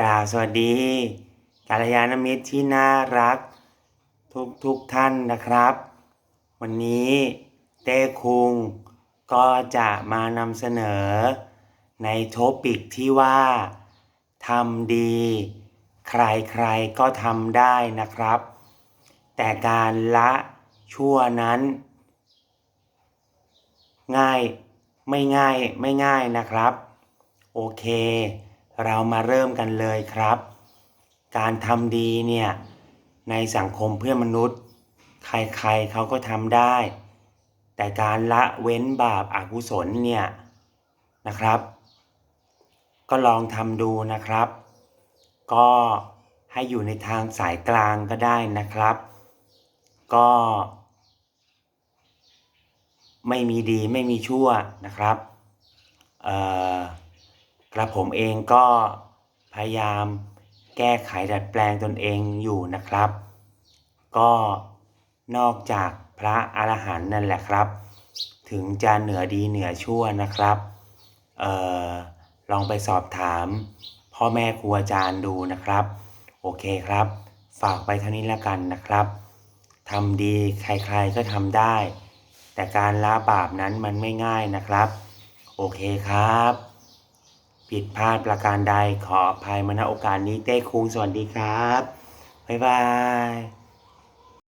กล่าวสวัสดีกัลยาณมิตรที่น่ารัก ทุกทุกท่านนะครับ วันนี้เต้คุงก็จะมานำเสนอ ในโทปิกที่ว่าทำดี ใครๆก็ทำได้นะครับ แต่การละชั่วนั้น ง่ายไม่ง่ายไม่ง่ายนะครับ โอเค เรามาเริ่มกันเลยครับ การทำดีเนี่ย ในสังคมเพื่อนมนุษย์ ใครๆเขาก็ทำได้ แต่การละเว้นบาปอากุศลเนี่ยนะครับ ก็ลองทำดูนะครับ ก็ให้อยู่ในทางสายกลางก็ได้นะครับ ก็ ไม่มีดีไม่มีชั่วนะครับ เอ่อ กระผมเองก็พยายามแก้ไขดัดแปลงตนเองอยู่นะครับ ก็นอกจากพระอรหันต์นั่นแหละครับ ถึงจะเหนือดีเหนือชั่วนะครับเอ่อลองไปสอบถาม พ่อแม่ครูอาจารย์ดูนะครับ โอเคครับ ฝากไปเท่านี้แล้วกันนะครับทำดีใครๆก็ทำได้ แต่การละบาปนั้นมันไม่ง่ายนะครับ โอเคครับ ผิดพลาดประการใดขออภัยมาณโอกาสนี้เต้คุงสวัสดีครับ บ๊ายบาย